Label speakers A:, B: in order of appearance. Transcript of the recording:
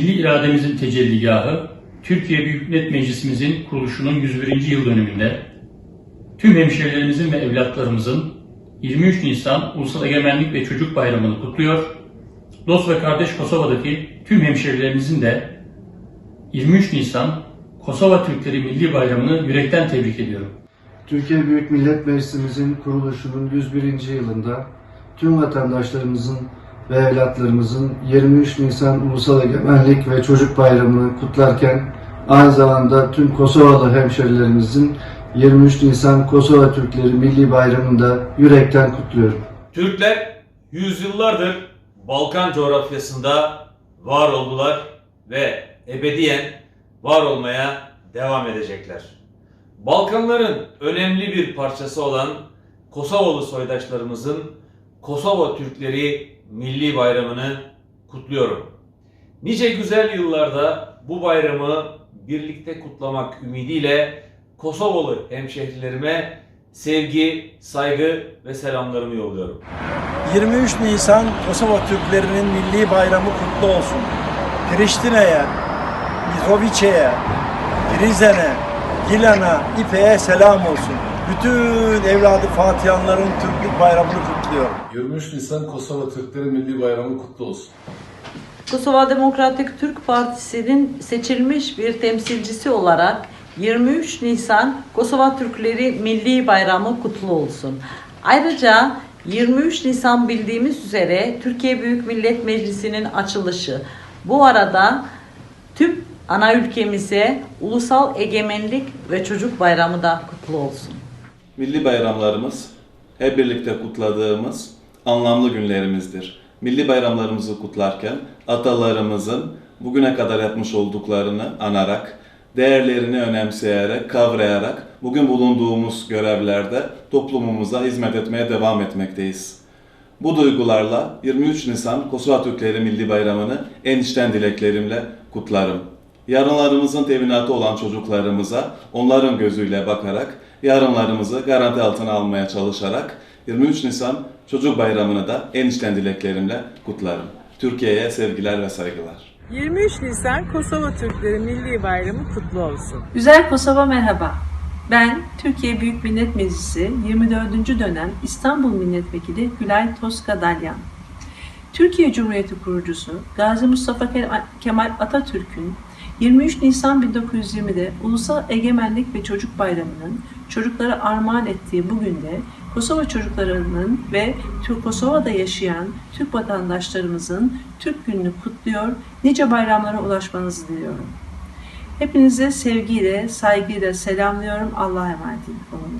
A: irademizin tecelligahı, Türkiye Büyük Millet Meclisimizin kuruluşunun 101. yıl dönümünde tüm hemşehrilerimizin ve evlatlarımızın 23 Nisan Ulusal Egemenlik ve Çocuk Bayramı'nı kutluyor. Dost ve kardeş Kosova'daki tüm hemşehrilerimizin de 23 Nisan Kosova Türkleri Milli Bayramı'nı yürekten tebrik ediyorum.
B: Türkiye Büyük Millet Meclisimizin kuruluşunun 101. yılında tüm vatandaşlarımızın ve evlatlarımızın 23 Nisan Ulusal Egemenlik ve Çocuk Bayramı'nı kutlarken aynı zamanda tüm Kosovalı hemşerilerimizin 23 Nisan Kosova Türkleri Milli Bayramı'nı da yürekten kutluyorum.
C: Türkler yüzyıllardır Balkan coğrafyasında var oldular ve ebediyen var olmaya devam edecekler. Balkanların önemli bir parçası olan Kosovalı soydaşlarımızın Kosova Türkleri Milli Bayramı'nı kutluyorum. Nice güzel yıllarda bu bayramı birlikte kutlamak ümidiyle Kosovalı hemşehrilerime sevgi, saygı ve selamlarımı yolluyorum.
D: 23 Nisan Kosova Türklerinin milli bayramı kutlu olsun. Priştine'ye, Mitrovice'ye, Prizren'e, Gilan'a, İpek'e selam olsun. Bütün evladı Fatihanların Türklük bayramını kutluyorum.
E: 23 Nisan Kosova Türkleri Milli Bayramı kutlu olsun.
F: Kosova Demokratik Türk Partisi'nin seçilmiş bir temsilcisi olarak 23 Nisan Kosova Türkleri Milli Bayramı kutlu olsun. Ayrıca 23 Nisan bildiğimiz üzere Türkiye Büyük Millet Meclisi'nin açılışı. Bu arada tüm ana ülkemize Ulusal Egemenlik ve Çocuk Bayramı da kutlu olsun.
G: Milli bayramlarımız hep birlikte kutladığımız anlamlı günlerimizdir. Milli bayramlarımızı kutlarken atalarımızın bugüne kadar yapmış olduklarını anarak, değerlerini önemseyerek, kavrayarak bugün bulunduğumuz görevlerde toplumumuza hizmet etmeye devam etmekteyiz. Bu duygularla 23 Nisan Kosova Türkleri Milli Bayramı'nı en içten dileklerimle kutlarım. Yarınlarımızın teminatı olan çocuklarımıza onların gözüyle bakarak yarınlarımızı garanti altına almaya çalışarak 23 Nisan Çocuk Bayramı'nı da en içten dileklerimle kutlarım. Türkiye'ye sevgiler ve saygılar.
H: 23 Nisan Kosova Türkleri Milli Bayramı kutlu olsun.
I: Güzel Kosova merhaba. Ben Türkiye Büyük Millet Meclisi 24. dönem İstanbul Milletvekili Gülay Toskadalyan. Türkiye Cumhuriyeti kurucusu Gazi Mustafa Kemal Atatürk'ün 23 Nisan 1920'de Ulusal Egemenlik ve Çocuk Bayramı'nın çocuklara armağan ettiği bugün de Kosova çocuklarının ve Kosova'da yaşayan Türk vatandaşlarımızın Türk gününü kutluyor, nice bayramlara ulaşmanızı diliyorum. Hepinize sevgiyle, saygıyla selamlıyorum. Allah'a emanet olun.